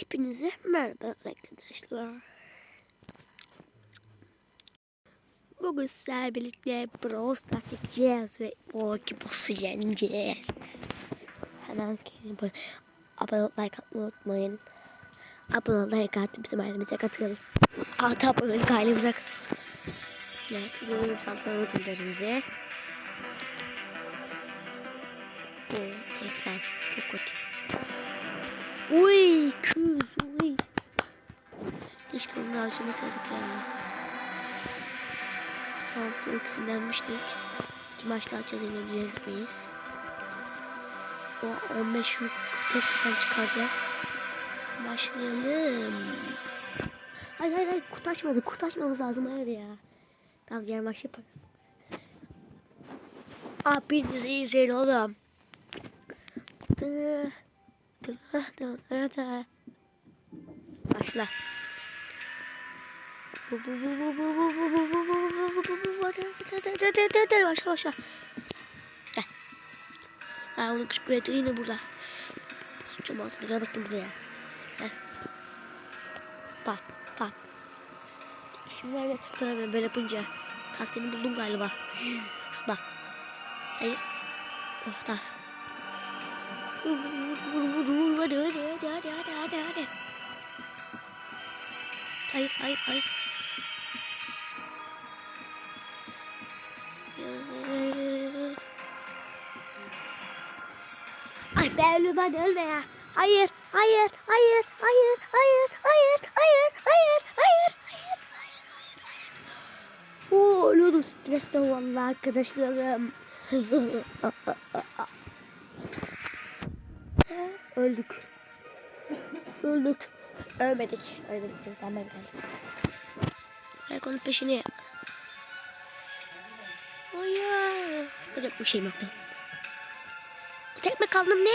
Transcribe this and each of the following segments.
Hepinize merhaba arkadaşlar. Bugün sizlerle birlikte Brawl Stars çekeceğiz ve o boss'u yeneceğiz. Hemen kendine böyle abone ol, like atmayı unutmayın. Abone ol, like at, bizim ailemize katılın. At abonelik ailemize katılın. Evet, izliyorum santral ödüllerimizi. Oo, 80, çok kötü. Uy, küz, uy. Keşke onun harcamasaydık ya. Sağlıklı eksilenmiştik. İki maçta açacağız yenebileceğiz miyiz? O 15 yük tekrardan çıkaracağız. Başlayalım. Hayır hayır hayır kutu açmadık. Kutu açmamız lazım hayır ya. Tamam diğer maç yaparız. Abi bizi izleyin oğlum. Başla. Başla başla. Gel. Ha onun küçük kuvveti yine burada. Sıçacağım ağzına gel bakayım buraya. Gel. Pat pat. Şimdi nerede tutamıyorum böyle yapınca. Taktiğini buldum galiba. Isma. Hayır. Oh da. Hadi hadi hadi hadi hadi hadi hadi. Hayır hayır hayır. Ay be ölüm hadi ölme ya. Hayır, hayır, hayır, hayır, hayır, hayır, hayır, hayır, hayır, hayır, hayır, hayır. Oo, ölüyordum stresten vallahi arkadaşlarım. Öldük. Öldük. Ölmedik. Ölmedik. Tamam ben geldim. Bırak onun peşini. Yapacak bir şeyim yoktu. Tek mi kaldım ne?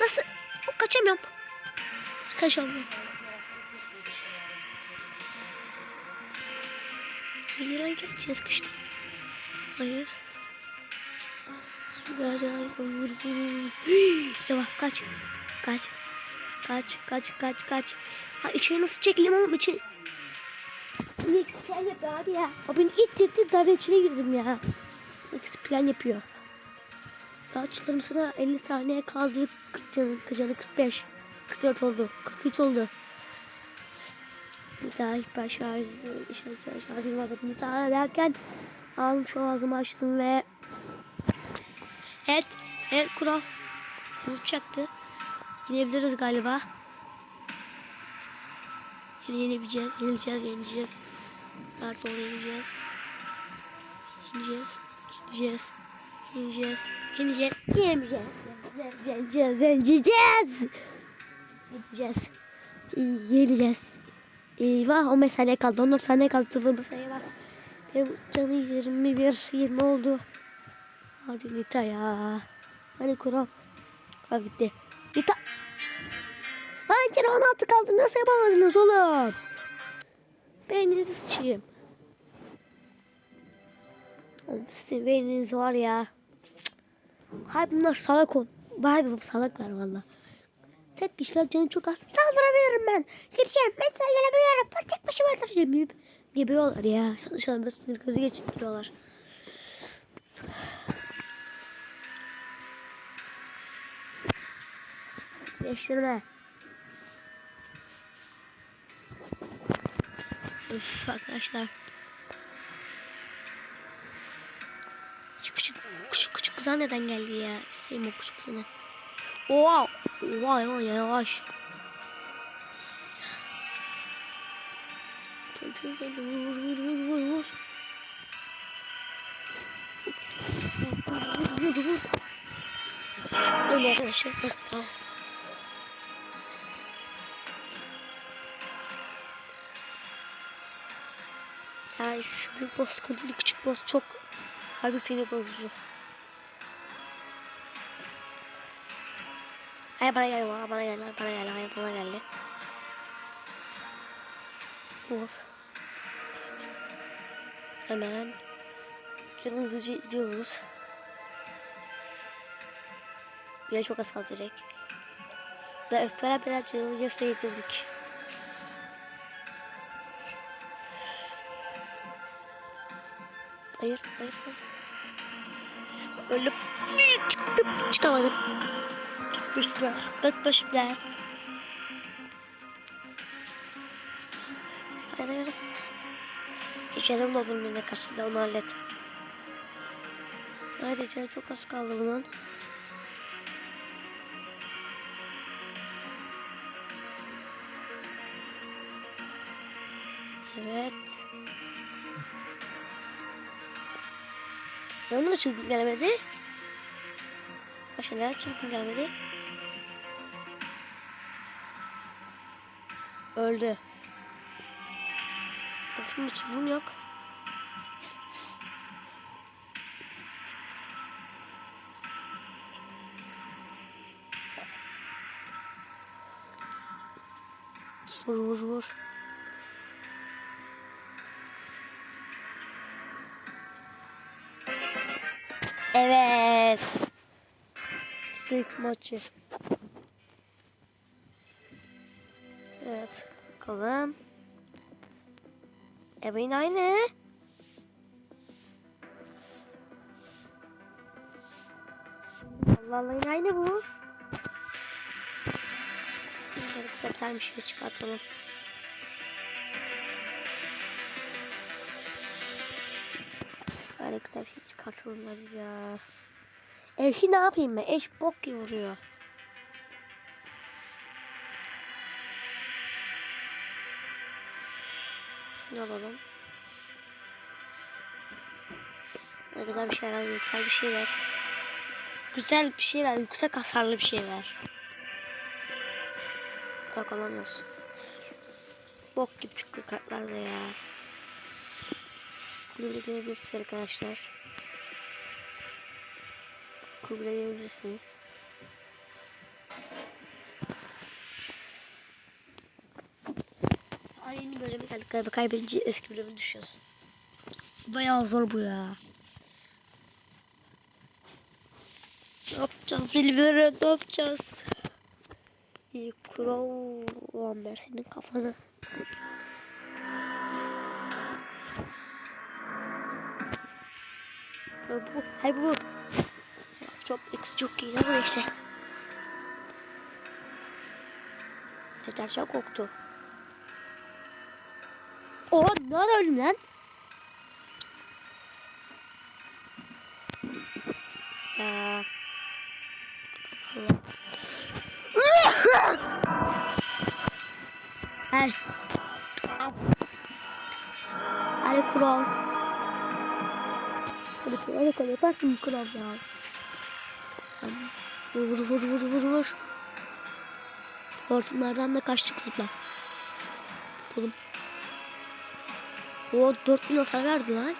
Nasıl? Kaçamıyorum. Kaçamıyorum. Hayır hayır geçeceğiz kışta. Hayır. Nerede hayır. Yavaş kaç. Kaç. Kaç kaç kaç kaç. Ha içeri nasıl çekileyim oğlum içeri. Plan yapıyor abi ya. O beni ittirdi dar içine girdim ya. Mix plan yapıyor. Açtım sana 50 saniye kaldı. 40 canı, canı 45. 44 oldu. 43 oldu. Bir daha hiper şarj, şarj, şarjım azaltımı sağla derken aldım şu ağzımı açtım ve Evet, evet kural. Vuracaktı. Yenebiliriz galiba. Yine yenebileceğiz, yenileceğiz, yenileceğiz. Daha sonra yenileceğiz. Yenileceğiz, yenileceğiz, yenileceğiz, yenileceğiz, yenemeyeceğiz. Yeneceğiz, yeneceğiz, yeneceğiz. Yeneceğiz. Yeneceğiz. Eyvah 15 saniye kaldı, 14 saniye kaldı. Tuzlu sayı var. Benim canı 21, 20 oldu. Hadi Nita ya. Hadi kural. Ha gitti. Nita. Lan içeri 16 kaldı. Nasıl yapamadınız oğlum? Beyninizi sıçayım. Sizin beyniniz var ya. Hay bunlar salak ol. Vay be salaklar valla. Tek kişiler canı çok az. Saldırabilirim ben. Gireceğim. Ben saldırabilirim. Ben tek başıma. Gibi, gibi ya. Sanışan bir sinir krizi geçiriyorlar. Değiştirme. Üf arkadaşlar. Kızlar neden geldi ya? Sevim o küçük kızını. Oha! Oha yavaş yavaş. Vur vur vur vur vur vur. Vur. Öyle arkadaşlar. Tamam. Yani şu büyük boss sıkıntılı küçük boss çok harbi sinir bozucu. Ay bana geldi bana, bana geldi bana geldi hayır bana geldi. Vur. Hemen. Şunu hızlıca gidiyoruz. Bir çok az kaldı direkt. Da beraber challenge'da getirdik. Hayır, hayır, hayır. Ölüp çıktım, çıkamadım. Bıçlar. Bak başımlar. Ana. Canım da durmuyor kaçtı onu hallet. Ayrıca çok az kaldı bunun. Evet. Yanımda çılgın gelemedi. Başka neler çılgın gelemedi? Öldü. Bak şimdi çılgın yok. Vur vur vur. Evet. İlk maçı. Bakalım. Ebeğin aynı. Allah Allah yine aynı bu. Böyle bir tane bir şey çıkartalım. Böyle güzel bir şey çıkartalım hadi ya. Eşi ne yapayım ben? Eş bok gibi vuruyor. Şunu alalım. Böyle güzel bir şey ver. Yüksel bir şey ver. Güzel bir şey ver. Yüksek hasarlı bir şey ver. Yok alamıyorsun. Bok gibi çıkıyor kartlarda ya. Kulübe gelebilirsiniz arkadaşlar. Kulübe gelebilirsiniz. Yeni bölüme geldik galiba kaybedince eski bölüme düşüyorsun. Bayağı zor bu ya. Ne yapacağız bilmiyorum ne yapacağız. İyi kural Amber senin kafanı. Ya bu, hayır bu. Çok eksi çok iyi neyse. Yeter çok koktu. Oha ne ara öldüm lan? Allah. Her. Hadi kural. Hadi kural hadi kural yaparsın kural ya. Vur vur vur vur vur vur. Hortumlardan da kaçtık zıpla. Oğlum. O 4000 hasar verdi lan.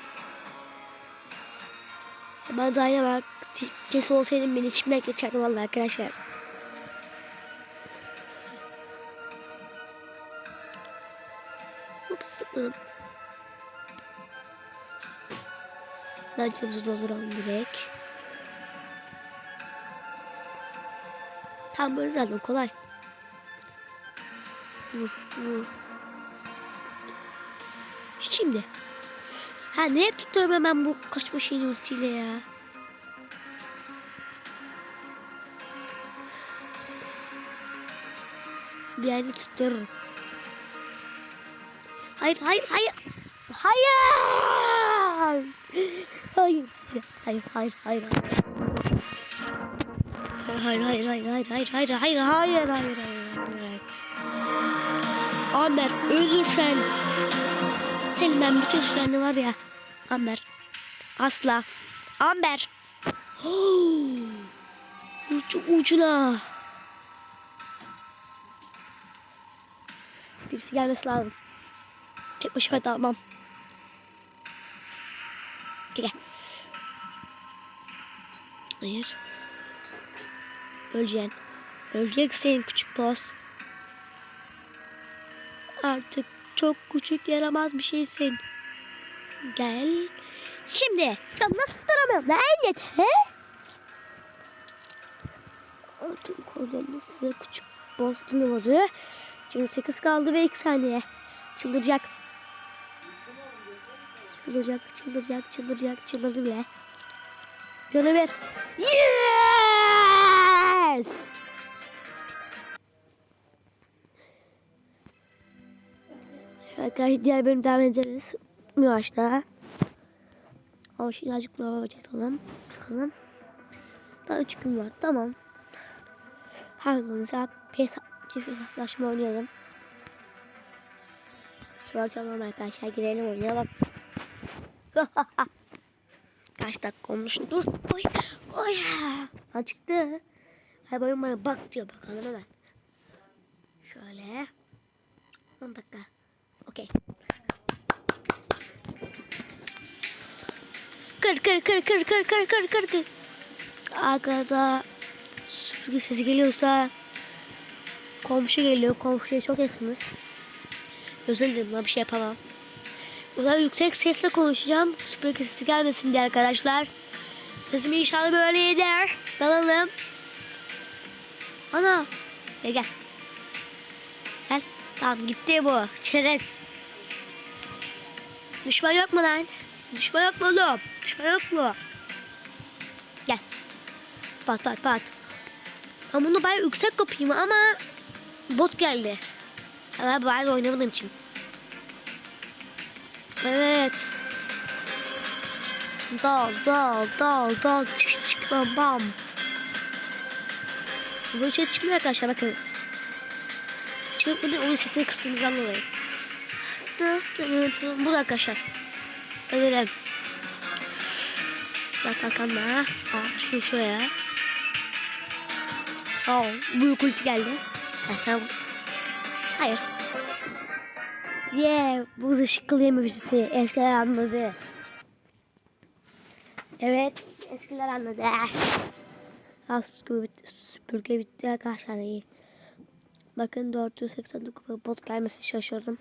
Ben daha yine bak kes olsaydım beni içimden geçerdi vallahi arkadaşlar. Hop sıkmadım. Lançımızı dolduralım direkt. Tam böyle zaten kolay. Vur vur. Şimdi. Ha neye tutturamam ben bu kaçma şeyini ultiyle ya. Tuttururum. Hayır hayır hayır. Hayır. Hayır. Hayır hayır hayır hayır. Hayır hayır hayır hayır hayır hayır hayır hayır hayır hayır hayır. Amer ölürsen elinden bütün süreni var ya. Amber. Asla. Amber. Ucu ucuna. Birisi gelmesi lazım. Tek başıma dalmam. Gel. Hayır. Öleceksin. Öleceksin küçük boss. Artık çok küçük yaramaz bir şeysin. Gel. Şimdi. Ya nasıl duramıyorum lan yeter. Artık oradan size küçük boss canavarı. Canı 8 kaldı ve 2 saniye. Çıldıracak. Çıldıracak, çıldıracak, çıldıracak, çıldırdı bile. Şöyle bir. Yes! Arkadaşlar diğer bölüm devam ederiz. Yavaşta. Ama şimdi birazcık daha çatalım. Bakalım. Daha 3 gün var. Tamam. Her gün saat pes çift hesaplaşma oynayalım. Şu açalım arkadaşlar. Girelim oynayalım. Kaç dakika olmuş? Dur. Oy. Oy. Ha çıktı. Hay boyun bana bak diyor bakalım hemen. Şöyle. 10 dakika. Kır kır kır kır kır kır kır kır kır. Arkada süpürge sesi geliyorsa komşu geliyor. Komşuya çok yakınız. Özür dilerim ben bir şey yapamam. O zaman yüksek sesle konuşacağım. Süpürge sesi gelmesin diye arkadaşlar. Sesim inşallah böyle gider. Dalalım. Ana. Gel gel. Gel. Tamam gitti bu. Çerez. Düşman yok mu lan? Düşman yok mu oğlum? Yok mu? Gel. Pat pat pat. Ben bunu bayağı yüksek kapayım ama bot geldi. Ben bayağı oynamadığım için. Evet. Dal dal dal dal çık çık bam bam. Bu ses çıkmıyor arkadaşlar bakın. Çıkıp bir de onun sesini kıstığımızdan dolayı. Burada arkadaşlar. Ölelim. Bak bakalım da. Aa, şu şuraya. Aa, büyük ulti geldi. Ha, sen... Hayır. Yeah, bu ışıklı yemekçisi. Eskiler anladı. Evet, eskiler anladı. Ha, süpürge bitti, süpürge bitti arkadaşlar. iyi. Bakın 489 bot gelmesi şaşırdım.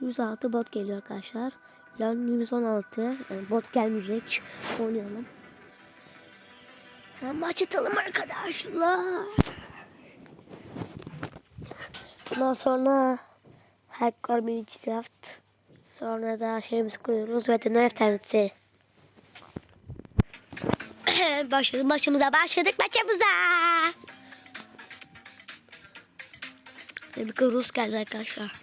106 bot geliyor arkadaşlar. Lan 116 yani bot gelmeyecek. Oynayalım. Ha, maç atalım arkadaşlar. Bundan sonra Hardcore Minecraft. Sonra da şeyimizi koyuyoruz. Veteriner eftanesi. başladık maçımıza başladık maçımıza. Bir Rus geldi arkadaşlar.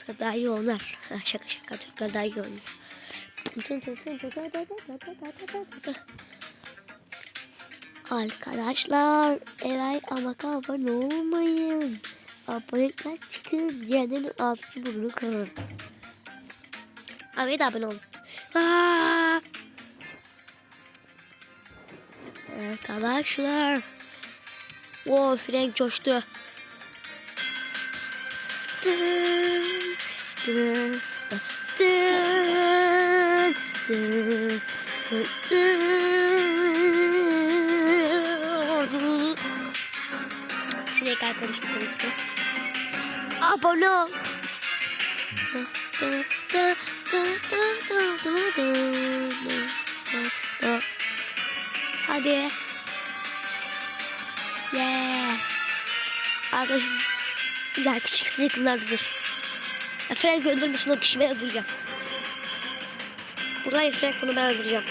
Rus'a daha iyi oynar. Şaka şaka Türkler daha iyi oynuyor. Arkadaşlar Eray ama abone olmayın. Abonelikler çıkın diyenlerin ağzı burnunu kırın. Abi de abone olun. Arkadaşlar. O frenk coştu. Dın, Sürekli arkadaşım konuştu. Abone ol. Hadi. Yeah. Arkadaşım güzel küçük sıkıntılardır. Ya Frank öldürmüşsün o kişiyi ben öldüreceğim. Buradayım Frank bunu ben öldüreceğim.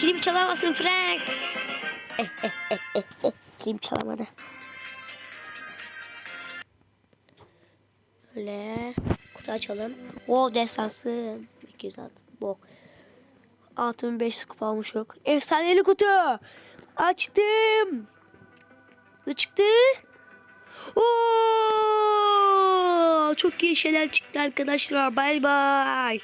Kilim çalamasın Frank. Eh, çalamadı. Öyle. Kutu açalım. Wow destansı. 200 at. Bok. 6500 kupa almış yok. Efsaneli kutu. Açtım. Ne çıktı? Oo! Çok iyi şeyler çıktı arkadaşlar. Bay bay.